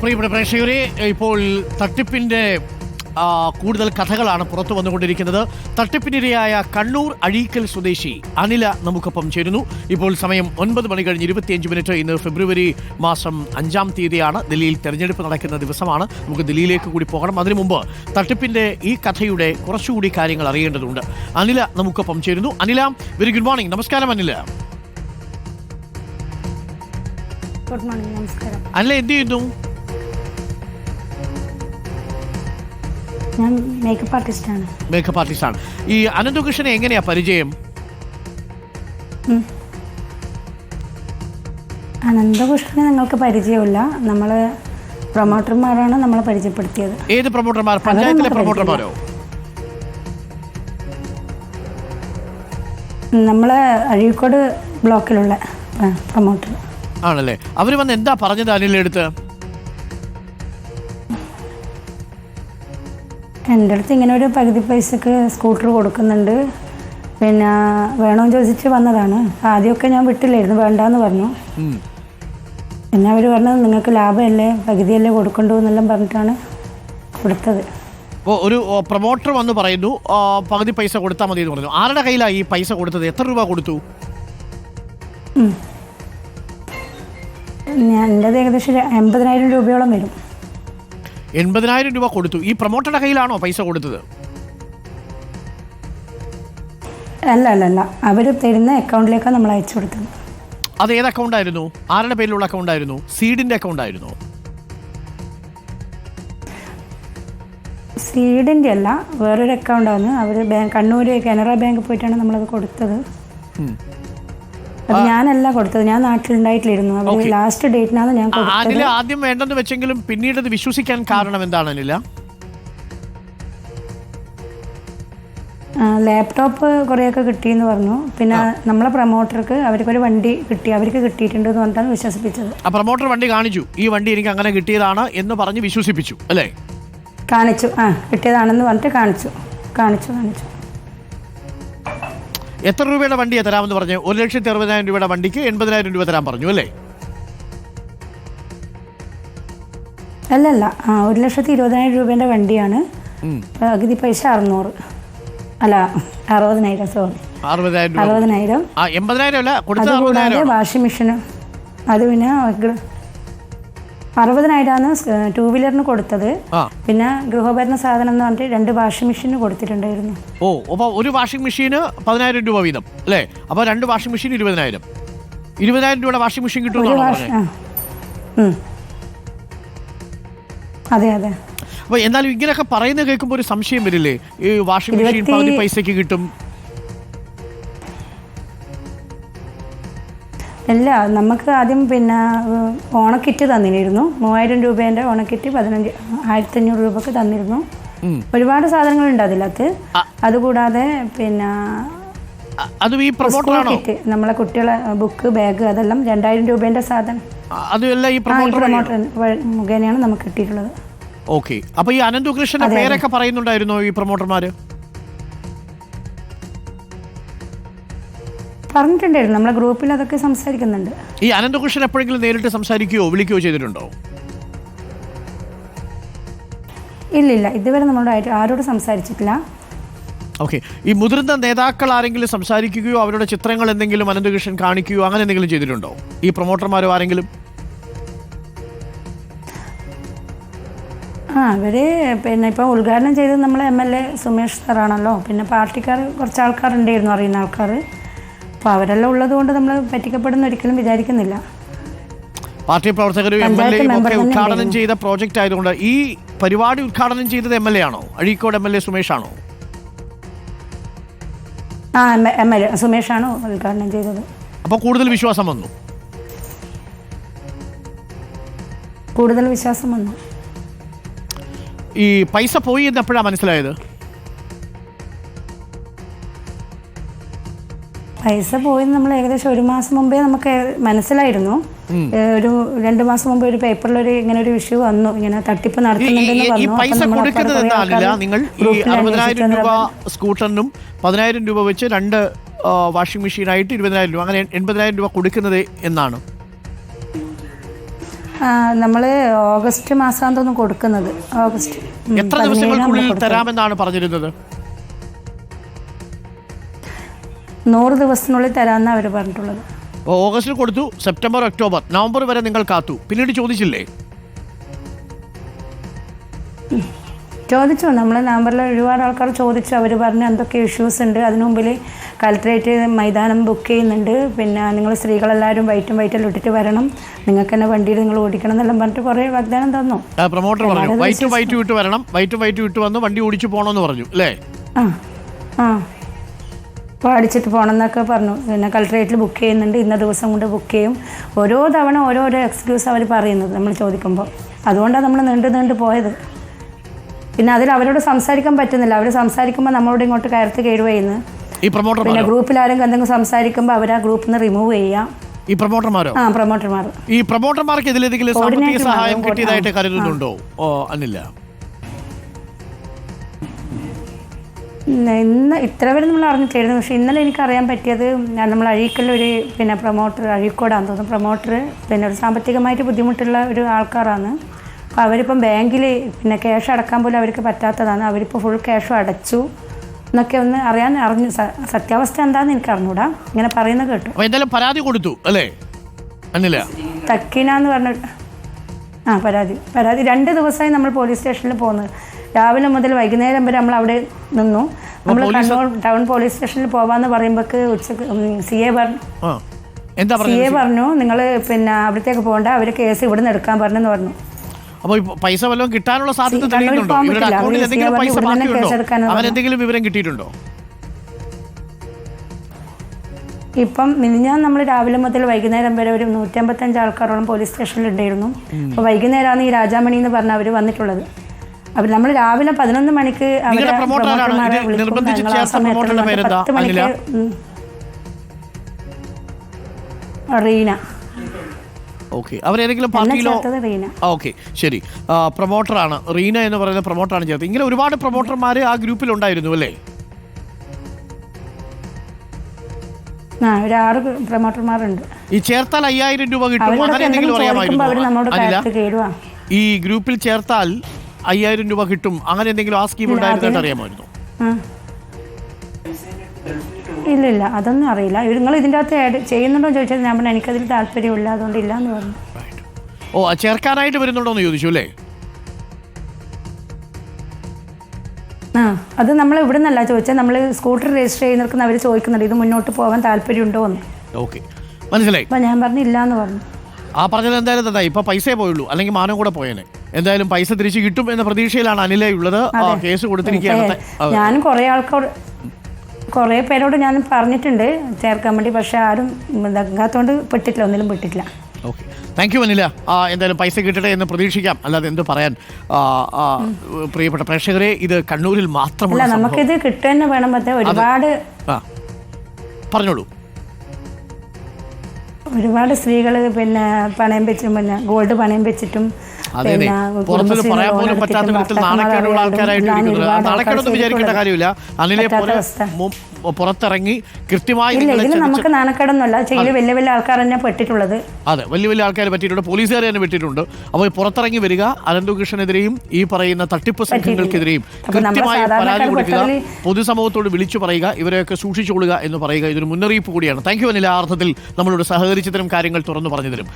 പ്രിയപ്പെട്ട പ്രേക്ഷകരെ ഇപ്പോൾ തട്ടിപ്പിന്റെ കൂടുതൽ കഥകളാണ് പുറത്തു വന്നുകൊണ്ടിരിക്കുന്നത്. തട്ടിപ്പിനിരയായ കണ്ണൂർ അഴീക്കൽ സ്വദേശി അനില നമുക്കൊപ്പം ചേരുന്നു. ഇപ്പോൾ സമയം ഒൻപത് മണി കഴിഞ്ഞ് ഇരുപത്തിയഞ്ച് മിനിറ്റ്. ഇന്ന് ഫെബ്രുവരി മാസം അഞ്ചാം തീയതിയാണ്. ദില്ലിയിൽ തെരഞ്ഞെടുപ്പ് നടക്കുന്ന ദിവസമാണ്. നമുക്ക് ദില്ലിയിലേക്ക് കൂടി പോകണം. അതിനു മുമ്പ് തട്ടിപ്പിന്റെ ഈ കഥയുടെ കുറച്ചുകൂടി കാര്യങ്ങൾ അറിയേണ്ടതുണ്ട്. അനില നമുക്കൊപ്പം ചേരുന്നു. അനില വെരി ഗുഡ് മോർണിംഗ് നമസ്കാരം അനില. ഗുഡ് മോർണിംഗ് നമസ്കാരം. അല്ല എന്ത് ചെയ്തു? ഞാൻ മേക്കപ്പ് ആർട്ടിസ്റ്റാണ് മേക്കപ്പ് ആർട്ടിസ്റ്റാണ് ഈ അനന്തകൃഷ്ണനെ എങ്ങനെയാ പരിചയം? അനന്തകൃഷ്ണനെ നിങ്ങൾക്ക് പരിചയമില്ല. നമ്മൾ പ്രൊമോട്ടർമാരാണ് നമ്മളെ പരിചയപ്പെടുത്തിയത്. ഏത് പ്രൊമോട്ടർമാർ പഞ്ചായത്തിലെ പ്രൊമോട്ടർമാരോ നമ്മളെ അഴീക്കോട് ബ്ലോക്കിലുള്ള പ്രൊമോട്ടർ ആണല്ലേ? അവർ വന്ന് എന്താ പറഞ്ഞത് അനിലെടുത്ത് എന്റെ അടുത്ത് ഇങ്ങനെ ഒരു പകുതി പൈസക്ക് സ്കൂട്ടർ കൊടുക്കുന്നുണ്ട്. പിന്നെ വേണമെന്ന് ചോദിച്ചിട്ട് വന്നതാണ്. ആദ്യമൊക്കെ ഞാൻ വിട്ടില്ലായിരുന്നു വേണ്ടാന്ന് പറഞ്ഞു. പിന്നെ അവർ പറഞ്ഞത് നിങ്ങൾക്ക് ലാഭമല്ലേ പകുതിയല്ലേ കൊടുക്കണ്ടു എന്നെല്ലാം പറഞ്ഞിട്ടാണ് കൊടുത്തത്. അപ്പോൾ ഒരു പ്രൊമോട്ടർ വന്ന് പറയുന്നു പകുതി പൈസ കൊടുത്താൽ മതി എന്ന് പറഞ്ഞു. ആരുടെ കയ്യിലാണ് ഈ പൈസ കൊടുത്തത്? എത്ര രൂപ കൊടുത്തു? എന്റെത് ഏകദേശം എൺപതിനായിരം രൂപയോളം വരും. എൺപതിനായിരം രൂപ കൊടുത്തു. ഈ പ്രൊമോട്ടറുടെ കയ്യിലാണോ പൈസ കൊടുത്തത്? അല്ല അല്ല അല്ല. അവർ തരുന്ന അക്കൗണ്ടിലേക്കാണ് നമ്മൾ അയച്ചു കൊടുത്തത്. അത് ഏത് അക്കൗണ്ട് ആയിരുന്നു ആരുടെ പേരിലുള്ള അക്കൗണ്ട് ആയിരുന്നു സീഡിന്റെ അക്കൗണ്ട് ആയിരുന്നു സീഡിന്റെ അല്ല വേറൊരു അക്കൗണ്ടാണ് അവർ ബാങ്ക് കണ്ണൂർ കാനറ ബാങ്ക് പോയിട്ടാണ് നമ്മളത് കൊടുത്തത്. അത് ഞാനല്ല കൊടുത്തത്. ഞാൻ നാട്ടിലുണ്ടായിട്ടില്ലായിരുന്നു. Okay. ലാസ്റ്റ് ഡേറ്റിനാണ് ഞാൻ അനില ആദ്യം വേണ്ടെന്ന് വെച്ചെങ്കിലും പിന്നീട് അത് വിശ്വസിക്കാൻ കാരണം എന്താണ് അനില? ലാപ്ടോപ്പ് കുറേയൊക്കെ കിട്ടിയെന്ന് പറഞ്ഞു. പിന്നെ നമ്മളെ പ്രൊമോട്ടർക്ക് അവർക്കൊരു വണ്ടി കിട്ടി. അവർക്ക് കിട്ടിയിട്ടുണ്ട് എന്ന് പറഞ്ഞിട്ടാണ് വിശ്വസിപ്പിച്ചത്. ആ പ്രൊമോട്ടർ വണ്ടി കാണിച്ചു. ഈ വണ്ടി എനിക്ക് അങ്ങനെ കിട്ടിയതാണ് എന്ന് പറഞ്ഞ് വിശ്വസിപ്പിച്ചു അല്ലേ? കാണിച്ചു. ആ കിട്ടിയതാണെന്ന് പറഞ്ഞിട്ട് കാണിച്ചു. കാണിച്ചു കാണിച്ചു. എത്ര രൂപയുടെ വണ്ടിയാണ് തരാമെന്ന് പറഞ്ഞു ഒരു ലക്ഷത്തി അറുപതിനായിരം രൂപയുടെ വണ്ടിക്ക് എൺപതിനായിരം രൂപ തരാൻ പറഞ്ഞു അല്ലേ? അല്ലല്ല ആ ഒരു ലക്ഷത്തി ഇരുപതിനായിരം രൂപേന്റെ വണ്ടിയാണ്. പകുതി പൈസ അറുന്നൂറ്. അല്ല അറുപതിനായിരം സോറി അറുപതിനായിരം അറുപതിനായിരം. എൺപതിനായിരം അല്ല കൊടുത്ത വാഷിംഗ് മെഷീനും. അത് പിന്നെ അറുപതിനായിരമാണ് ടൂ വീലറിന് കൊടുത്തത്. പിന്നെ ഗൃഹോപകരണ സാധനം എന്ന് പറഞ്ഞിട്ട് രണ്ട് വാഷിംഗ് മെഷീന് കൊടുത്തിട്ടുണ്ടായിരുന്നു. ഓ അപ്പൊ ഒരു വാഷിംഗ് മെഷീന് പതിനായിരം രൂപ വീതം അല്ലേ? അപ്പൊ രണ്ട് വാഷിംഗ് മെഷീൻ ഇരുപതിനായിരം. ഇരുപതിനായിരം രൂപയുടെ വാഷിംഗ് മെഷീൻ കിട്ടും. അതെ അതെ. അപ്പൊ എന്നാലും ഇങ്ങനെയൊക്കെ പറയുന്നത് കേൾക്കുമ്പോൾ ഒരു സംശയം വരില്ലേ? ഈ വാഷിംഗ് മെഷീൻ പകുതി പൈസയ്ക്ക് കിട്ടും. അല്ല നമുക്ക് ആദ്യം പിന്നെ ഓണക്കിറ്റ് തന്നിരുന്നു. മൂവായിരം രൂപേന്റെ ഓണക്കിറ്റ് പതിനഞ്ച് ആയിരത്തി അഞ്ഞൂറ് രൂപക്ക് തന്നിരുന്നു. ഒരുപാട് സാധനങ്ങളുണ്ട് അതിലകത്ത്. അതുകൂടാതെ പിന്നെ അതും ഈ കിറ്റ് നമ്മളെ കുട്ടികളെ ബുക്ക് ബാഗ് അതെല്ലാം രണ്ടായിരം രൂപേന്റെ സാധനം. അതുമല്ല ഈ പ്രൊമോട്ടർ മുഖേനയാണ് നമുക്ക് കിട്ടിയിട്ടുള്ളത്. ഓക്കെ. അപ്പൊ ഈ അനന്തു കൃഷ്ണന്റെ. പേരൊക്കെ പറയുന്നുണ്ടായിരുന്നോ ഈ പ്രൊമോട്ടർമാര് പറഞ്ഞിട്ടുണ്ടായിരുന്നു. നമ്മളെ ഗ്രൂപ്പിൽ അതൊക്കെ സംസാരിക്കുന്നുണ്ട്. ഈ അനന്തകൃഷ്ണൻ എപ്പോഴെങ്കിലും നേരിട്ട് സംസാരിക്കുകയോ വിളിക്കുകയോ ചെയ്തിട്ടുണ്ടോ? ഇല്ലില്ല ഇതുവരെ നമ്മളോട് ആരോട് സംസാരിച്ചിട്ടില്ല. ഓക്കെ. ഈ മുതിർന്ന നേതാക്കൾ ആരെങ്കിലും സംസാരിക്കുകയോ അവരുടെ ചിത്രങ്ങൾ എന്തെങ്കിലും അനന്തകൃഷ്ണൻ കാണിക്കുകയോ അങ്ങനെ എന്തെങ്കിലും ചെയ്തിട്ടുണ്ടോ? ഈ പ്രൊമോട്ടർമാരോ ആരെങ്കിലും? ആ അവർ പിന്നെ ഇപ്പോൾ ഉദ്ഘാടനം ചെയ്തത് നമ്മളെ എം എൽ എ സുമേഷ് സാറാണല്ലോ. പിന്നെ പാർട്ടിക്കാർ കുറച്ച് ആൾക്കാരുണ്ടായിരുന്നു അറിയുന്ന ആൾക്കാർ അപ്പോൾ അവരെല്ലാം ഉള്ളത് കൊണ്ട് നമ്മൾ പറ്റിക്കപ്പെടുന്ന ഒരിക്കലും വിചാരിക്കുന്നില്ല. പാർട്ടി പ്രവർത്തകരും എം എൽ എയും ഒക്കെ ഉദ്ഘാടനം ചെയ്ത പ്രോജക്റ്റ് ആയതുകൊണ്ട് ഈ പരിപാടി ഉദ്ഘാടനം ചെയ്തത് എം എൽ എ ആണോ? Azhikode M L A Sumesh ആണോ? ആ എം എൽ എ സുമേഷാണ് ഉദ്ഘാടനം ചെയ്തത്. അപ്പോൾ കൂടുതൽ വിശ്വാസം വന്നു. കൂടുതൽ വിശ്വാസം വന്നു. ഈ പൈസ പോയി എന്നപ്പോഴാണ് മനസ്സിലായത്? പൈസ പോയി നമ്മൾ ഏകദേശം ഒരു മാസം മുമ്പേ നമുക്ക് മനസ്സിലായിരുന്നു. ഒരു രണ്ടു മാസം മുമ്പ് ഒരു പേപ്പറിൽ ഒരു ഇങ്ങനെ ഒരു ഇഷ്യൂ വന്നു. ഇങ്ങനെ തട്ടിപ്പ് നടത്തുന്നുണ്ടെന്ന് പറഞ്ഞു. സ്കൂട്ടറിനും പതിനായിരം രൂപ വെച്ച് രണ്ട് വാഷിംഗ് മെഷീനായിട്ട് ഇരുപതിനായിരം രൂപ അങ്ങനെ എൺപതിനായിരം രൂപ കൊടുക്കുന്നത് എന്നാണ്? നമ്മൾ ഓഗസ്റ്റ് മാസമാണ് തോന്നുന്നു കൊടുക്കുന്നത്. ഓഗസ്റ്റ് എത്ര ദിവസങ്ങൾക്കുള്ളിൽ തരാമെന്നാണ് പറഞ്ഞിരുന്നത്? നൂറ് ദിവസത്തിനുള്ളിൽ തരാമെന്നാണ് അവർ പറഞ്ഞിട്ടുള്ളത്. അപ്പോൾ ഓഗസ്റ്റിൽ കൊടുത്തു സെപ്റ്റംബർ ഒക്ടോബർ നവംബർ വരെ നിങ്ങൾ കാത്തു. പിന്നീട് ചോദിച്ചില്ലേ? ചോദിച്ചു നമ്മൾ നവംബറിൽ ഒരുപാട് ആൾക്കാർ ചോദിച്ചു അവർ പറഞ്ഞു എന്തൊക്കെ ഇഷ്യൂസ് ഉണ്ട്. അതിനു മുമ്പിൽ കലക്ടറേറ്റ് മൈതാനം ബുക്ക് ചെയ്യുന്നുണ്ട്. പിന്നെ നിങ്ങൾ സ്ത്രീകളെല്ലാവരും വൈറ്റും വൈറ്റും ഇട്ടിട്ട് വരണം. നിങ്ങൾക്ക് തന്നെ വണ്ടിയിൽ നിങ്ങൾ ഓടിക്കണം എന്നെല്ലാം പറഞ്ഞിട്ട് കുറേ വാഗ്ദാനം തന്നു. പ്രൊമോട്ടർ പറഞ്ഞു വൈറ്റ് വൈറ്റും വൈറ്റും ഇട്ട് വരണം. വൈറ്റും വൈറ്റും ഇട്ട് വന്ന് വണ്ടി ഓടിച്ചു പോകണമെന്ന് പറഞ്ഞു അല്ലേ? ആ ആ. അപ്പോൾ അടിച്ചിട്ട് പോകണം എന്നൊക്കെ പറഞ്ഞു. പിന്നെ കൾട്രേറ്റിൽ ബുക്ക് ചെയ്യുന്നുണ്ട്. ഇന്ന ദിവസം കൊണ്ട് ബുക്ക് ചെയ്യും. ഓരോ തവണ ഓരോരോ എക്സ്ക്യൂസ് അവർ പറയുന്നത് നമ്മൾ ചോദിക്കുമ്പോൾ അതുകൊണ്ടാണ് നമ്മൾ നീണ്ടു നീണ്ടു പോയത്. പിന്നെ അതിൽ അവരോട് സംസാരിക്കാൻ പറ്റുന്നില്ല. അവർ സംസാരിക്കുമ്പോൾ നമ്മളോട് ഇങ്ങോട്ട് കയർത്ത് കയറുകയെന്ന് പിന്നെ ഗ്രൂപ്പിൽ ആരെങ്കിലും എന്തെങ്കിലും സംസാരിക്കുമ്പോൾ അവർ ആ ഗ്രൂപ്പിൽ നിന്ന് റിമൂവ് ചെയ്യാം. ഈ പ്രൊമോട്ടർമാരോ ആ പ്രൊമോട്ടർമാർ ഈ പ്രൊമോട്ടർമാർക്ക് ഇതിലേതെങ്കിലും സാമ്പത്തിക സഹായം കിട്ടിയതായിട്ട് കരുതുന്നുണ്ടോ? ഓ അന്നില്ല ഇന്ന് ഇത്ര വരെ നമ്മൾ അറിഞ്ഞിട്ടായിരുന്നു പക്ഷേ ഇന്നലെ എനിക്കറിയാൻ പറ്റിയത് ഞാൻ നമ്മൾ അഴീക്കലൊരു പിന്നെ പ്രൊമോട്ടർ അഴീക്കോടാന്ന് തോന്നുന്നു. പ്രൊമോട്ടർ പിന്നെ ഒരു സാമ്പത്തികമായിട്ട് ബുദ്ധിമുട്ടുള്ള ഒരു ആൾക്കാരാണ്. അപ്പോൾ അവരിപ്പം ബാങ്കിൽ പിന്നെ ക്യാഷ് അടക്കാൻ പോലും അവർക്ക് പറ്റാത്തതാണ്. അവരിപ്പോൾ ഫുൾ ക്യാഷും അടച്ചു എന്നൊക്കെ ഒന്ന് അറിയാൻ അറിഞ്ഞു. സത്യാവസ്ഥ എന്താണെന്ന് എനിക്ക് അറിഞ്ഞൂടാ. ഇങ്ങനെ പറയുന്നത് കേട്ടു. എന്തായാലും പരാതി കൊടുത്തു അല്ലേ? അന്നില്ല തക്കീന എന്ന് പറഞ്ഞ ആ പരാതി. പരാതി രണ്ട് ദിവസമായി നമ്മൾ പോലീസ് സ്റ്റേഷനിൽ പോകുന്നത്. രാവിലെ മുതൽ വൈകുന്നേരം വരെ നമ്മൾ അവിടെ നിന്നു. നമ്മൾ കണ്ണൂർ ടൗൺ പോലീസ് സ്റ്റേഷനിൽ പോവാന്ന് പറയുമ്പോക്ക് ഉച്ചയ്ക്ക് സി എ പറഞ്ഞു സി എ പറഞ്ഞു നിങ്ങൾ പിന്നെ അവിടത്തേക്ക് പോകണ്ട അവർ കേസ് ഇവിടുന്ന് എടുക്കാൻ പറഞ്ഞെന്ന് പറഞ്ഞു. അപ്പോൾ പൈസ വല്ലതും കിട്ടാനുള്ള സാധ്യത കണ്ണൂരിൽ തെളിയുന്നുണ്ടോ? ഇവരുടെ അക്കൗണ്ടിൽ എന്തെങ്കിലും പൈസ ബാക്കിയുണ്ടോ? എന്തെങ്കിലും വിവരം കിട്ടിയിട്ടുണ്ടോ? ഇപ്പം മിനിഞ്ഞാൽ നമ്മൾ രാവിലെ മുതൽ വൈകുന്നേരം വരെ ഒരു നൂറ്റമ്പത്തഞ്ച് ആൾക്കാരോളം പോലീസ് സ്റ്റേഷനിൽ ഉണ്ടായിരുന്നു. അപ്പോൾ വൈകുന്നേരമാണ് ഈ രാജാമണി എന്ന് പറഞ്ഞ അവർ വന്നിട്ടുള്ളത്. അപ്പോൾ നമ്മൾ രാവിലെ പതിനൊന്ന് മണിക്ക് അവരെ പ്രൊമോട്ടർമാരെ വിളിക്കും. ഞങ്ങൾ ആ സമയത്ത്? പത്ത് മണിക്ക് റീന. ഓക്കെ. അവരേതെങ്കിലും എന്നെ പാർട്ടിയിലോ ഓക്കെ. ശരി. പ്രൊമോട്ടറാണ് റീന എന്ന് പറയുന്ന പ്രൊമോട്ടറാണ് ചേർത്ത് ഇങ്ങനെ ഒരുപാട് പ്രൊമോട്ടർമാർ ആ ഗ്രൂപ്പിൽ ഉണ്ടായിരുന്നു അല്ലേ? ആ ഒരു ആറ് പ്രൊമോട്ടർമാരുണ്ട് ഈ ചേർത്താൽ അയ്യായിരം രൂപ കിട്ടും അങ്ങനെ എന്തെങ്കിലും അവർ ഈ ഗ്രൂപ്പിൽ ചേർത്താൽ അയ്യായിരം രൂപ കിട്ടും. അങ്ങനെ എന്തെങ്കിലും ആ സ്കീം ഉണ്ടായിരുന്നായിട്ട് അറിയാമായിരുന്നു. ഇല്ല ഇല്ല അതൊന്നും അറിയില്ല. നിങ്ങൾ ഇതിന്റെ അകത്ത് ആഡ് ചെയ്യുന്നുണ്ടോ ചോദിച്ചാൽ ഞാൻ പറഞ്ഞു എനിക്കതിൽ താല്പര്യമില്ല അതുകൊണ്ട് ഇല്ല എന്ന് പറഞ്ഞു. ഓ ചേർക്കാനായിട്ട് വരുന്നുണ്ടോ എന്ന് ചോദിച്ചു അല്ലേ? ആ അത് നമ്മൾ ഇവിടെ നിന്നല്ല ചോദിച്ചാൽ നമ്മൾ സ്കൂട്ടർ രജിസ്റ്റർ ചെയ്യുന്നവർക്ക് അവർ ചോദിക്കുന്നുണ്ട് ഇത് മുന്നോട്ട് പോകാൻ താല്പര്യമുണ്ടോ എന്ന്. ഓക്കെ മനസ്സിലായി. അപ്പം ഞാൻ പറഞ്ഞു ഇല്ല എന്ന് പറഞ്ഞു. ആ പറഞ്ഞത് എന്തായാലും ഇപ്പൊ പൈസയെ പോയുള്ളൂ. അല്ലെങ്കിൽ മാനം കൂടെ പോയേനെ. എന്തായാലും പൈസ തിരിച്ചു കിട്ടും എന്ന പ്രതീക്ഷയിലാണ് അനില ഉള്ളത്. കേസ് കൊടുത്തിരിക്കുകയാണ്. ഞാൻ ഞാനും കുറേ ആൾക്കാർ കുറെ പേരോട് ഞാൻ പറഞ്ഞിട്ടുണ്ട്. ചേർക്കാൻ വേണ്ടി പക്ഷെ ആരും ഇതാക്കാത്തോണ്ട് പെട്ടിട്ടില്ല ഒന്നിലും പെട്ടിട്ടില്ല. ഓക്കെ. Thank you Anila. എന്തായാലും പൈസ കിട്ടട്ടെ എന്ന് പ്രതീക്ഷിക്കാം. അല്ലാതെ എന്ത് പറയാൻ? പ്രിയപ്പെട്ട പ്രേക്ഷകരെ ഇത് കണ്ണൂരിൽ മാത്രമല്ല. നമുക്കിത് കിട്ടുക തന്നെ വേണം ഒരുപാട് പറഞ്ഞോളൂ. ഒരുപാട് സ്ത്രീകൾ പിന്നെ പണയം വെച്ചും പിന്നെ ഗോൾഡ് പണയം വെച്ചിട്ടും പറയാൻ പോലും പറ്റാത്ത വിധത്തിൽ നാണക്കേടുള്ള ആൾക്കാരായിട്ട് നാണക്കേടൊന്നും വിചാരിക്കേണ്ട കാര്യമില്ല. അനിലെ പോലെ പുറത്തിറങ്ങി കൃത്യമായി ഇല്ല ഇതിൽ നമുക്ക് നാണക്കേടൊന്നുമല്ല. വലിയ വലിയ ആൾക്കാർ തന്നെ പെട്ടിട്ടുള്ളത്. അതെ വലിയ വലിയ ആൾക്കാർ പറ്റിയിട്ടുണ്ട്. പോലീസുകാരെ തന്നെ പറ്റിയിട്ടുണ്ട് അപ്പോൾ പുറത്തിറങ്ങി വരിക അനന്തകൃഷ്ണനെതിരെയും ഈ പറയുന്ന തട്ടിപ്പ് സംഘങ്ങൾക്കെതിരെയും കൃത്യമായി പരാതി കൊടുക്കുക പൊതുസമൂഹത്തോട് വിളിച്ചു പറയുക ഇവരെയൊക്കെ സൂക്ഷിച്ചുകൊള്ളുക എന്ന് പറയുക. ഇതൊരു മുന്നറിയിപ്പ് കൂടിയാണ്. താങ്ക് യു അനില അർത്ഥത്തിൽ നമ്മളോട് സഹകരിച്ചതിനും കാര്യങ്ങൾ തുറന്നു പറഞ്ഞതിനും.